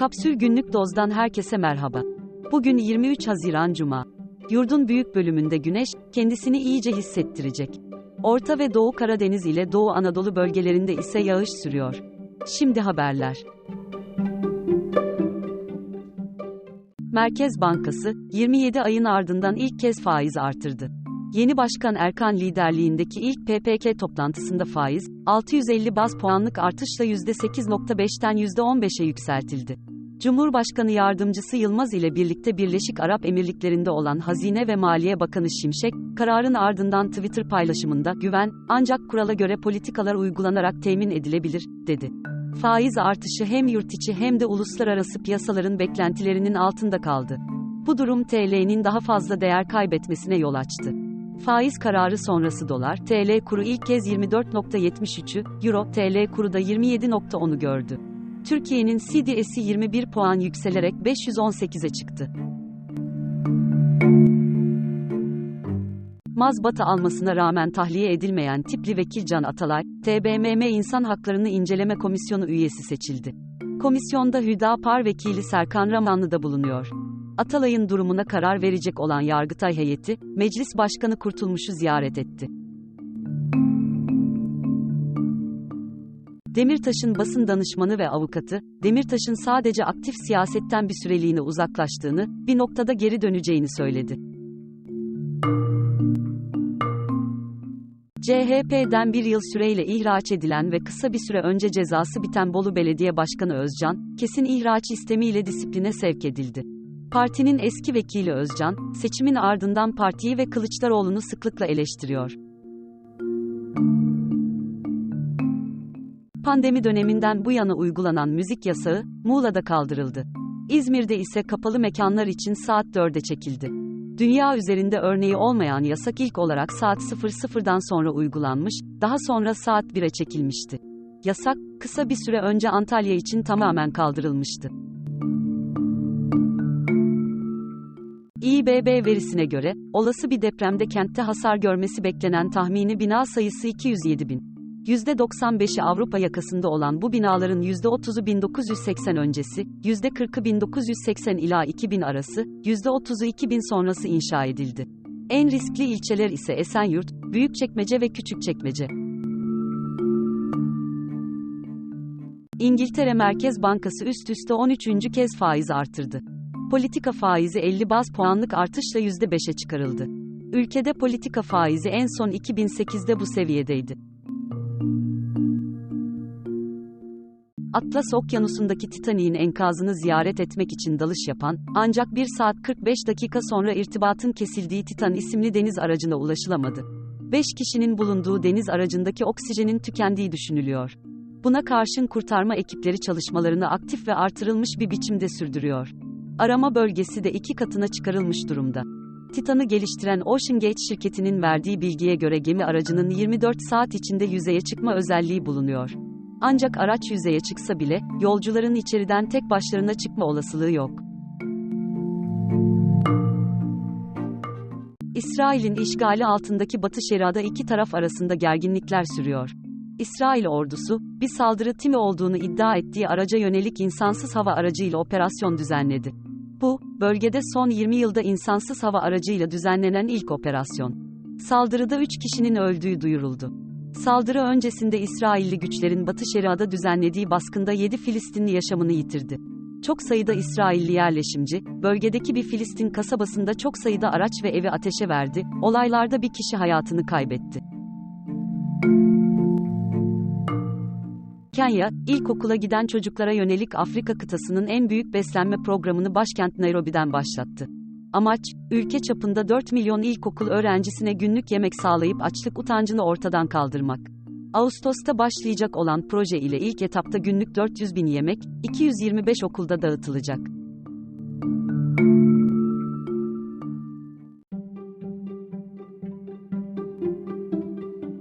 Kapsül Günlük Doz'dan herkese merhaba. Bugün 23 Haziran Cuma. Yurdun büyük bölümünde güneş, kendisini iyice hissettirecek. Orta ve Doğu Karadeniz ile Doğu Anadolu bölgelerinde ise yağış sürüyor. Şimdi haberler. Merkez Bankası, 27 ayın ardından ilk kez faiz artırdı. Yeni Başkan Erkan liderliğindeki ilk PPK toplantısında faiz, 650 baz puanlık artışla %8.5'ten %15'e yükseltildi. Cumhurbaşkanı Yardımcısı Yılmaz ile birlikte Birleşik Arap Emirlikleri'nde olan Hazine ve Maliye Bakanı Şimşek, kararın ardından Twitter paylaşımında, güven, ancak kurala göre politikalar uygulanarak temin edilebilir, dedi. Faiz artışı hem yurt içi hem de uluslararası piyasaların beklentilerinin altında kaldı. Bu durum TL'nin daha fazla değer kaybetmesine yol açtı. Faiz kararı sonrası dolar, TL kuru ilk kez 24.73'ü, Euro, TL kuru da 27.10'u gördü. Türkiye'nin CDS'i 21 puan yükselerek 518'e çıktı. Mazbata almasına rağmen tahliye edilmeyen tipli vekil Can Atalay, TBMM İnsan Haklarını İnceleme Komisyonu üyesi seçildi. Komisyonda Hüdapar vekili Serkan Ramanlı da bulunuyor. Atalay'ın durumuna karar verecek olan Yargıtay heyeti, Meclis Başkanı Kurtulmuş'u ziyaret etti. Demirtaş'ın basın danışmanı ve avukatı, Demirtaş'ın sadece aktif siyasetten bir süreliğine uzaklaştığını, bir noktada geri döneceğini söyledi. CHP'den bir yıl süreyle ihraç edilen ve kısa bir süre önce cezası biten Bolu Belediye Başkanı Özcan, kesin ihraç istemiyle disipline sevk edildi. Partinin eski vekili Özcan, seçimin ardından partiyi ve Kılıçdaroğlu'nu sıklıkla eleştiriyor. Pandemi döneminden bu yana uygulanan müzik yasağı, Muğla'da kaldırıldı. İzmir'de ise kapalı mekanlar için saat 4'e çekildi. Dünya üzerinde örneği olmayan yasak ilk olarak saat 00'dan sonra uygulanmış, daha sonra saat 1'e çekilmişti. Yasak, kısa bir süre önce Antalya için tamamen kaldırılmıştı. İBB verisine göre, olası bir depremde kentte hasar görmesi beklenen tahmini bina sayısı 207 bin. %95'i Avrupa yakasında olan bu binaların %30'u 1980 öncesi, %40'ı 1980 ila 2000 arası, %30'u 2000 sonrası inşa edildi. En riskli ilçeler ise Esenyurt, Büyükçekmece ve Küçükçekmece. İngiltere Merkez Bankası üst üste 13. kez faiz artırdı. Politika faizi 50 baz puanlık artışla %5'e çıkarıldı. Ülkede politika faizi en son 2008'de bu seviyedeydi. Atlas Okyanusu'ndaki Titanik'in enkazını ziyaret etmek için dalış yapan, ancak 1 saat 45 dakika sonra irtibatın kesildiği Titan isimli deniz aracına ulaşılamadı. 5 kişinin bulunduğu deniz aracındaki oksijenin tükendiği düşünülüyor. Buna karşın kurtarma ekipleri çalışmalarını aktif ve artırılmış bir biçimde sürdürüyor. Arama bölgesi de iki katına çıkarılmış durumda. Titan'ı geliştiren OceanGate şirketinin verdiği bilgiye göre gemi aracının 24 saat içinde yüzeye çıkma özelliği bulunuyor. Ancak araç yüzeye çıksa bile, yolcuların içeriden tek başlarına çıkma olasılığı yok. İsrail'in işgali altındaki Batı Şeria'da iki taraf arasında gerginlikler sürüyor. İsrail ordusu, bir saldırı timi olduğunu iddia ettiği araca yönelik insansız hava aracıyla operasyon düzenledi. Bu, bölgede son 20 yılda insansız hava aracıyla düzenlenen ilk operasyon. Saldırıda 3 kişinin öldüğü duyuruldu. Saldırı öncesinde İsrailli güçlerin Batı Şeria'da düzenlediği baskında 7 Filistinli yaşamını yitirdi. Çok sayıda İsrailli yerleşimci, bölgedeki bir Filistin kasabasında çok sayıda araç ve evi ateşe verdi, olaylarda bir kişi hayatını kaybetti. Kenya, ilkokula giden çocuklara yönelik Afrika kıtasının en büyük beslenme programını başkent Nairobi'den başlattı. Amaç, ülke çapında 4 milyon ilkokul öğrencisine günlük yemek sağlayıp açlık utancını ortadan kaldırmak. Ağustos'ta başlayacak olan proje ile ilk etapta günlük 400 bin yemek, 225 okulda dağıtılacak.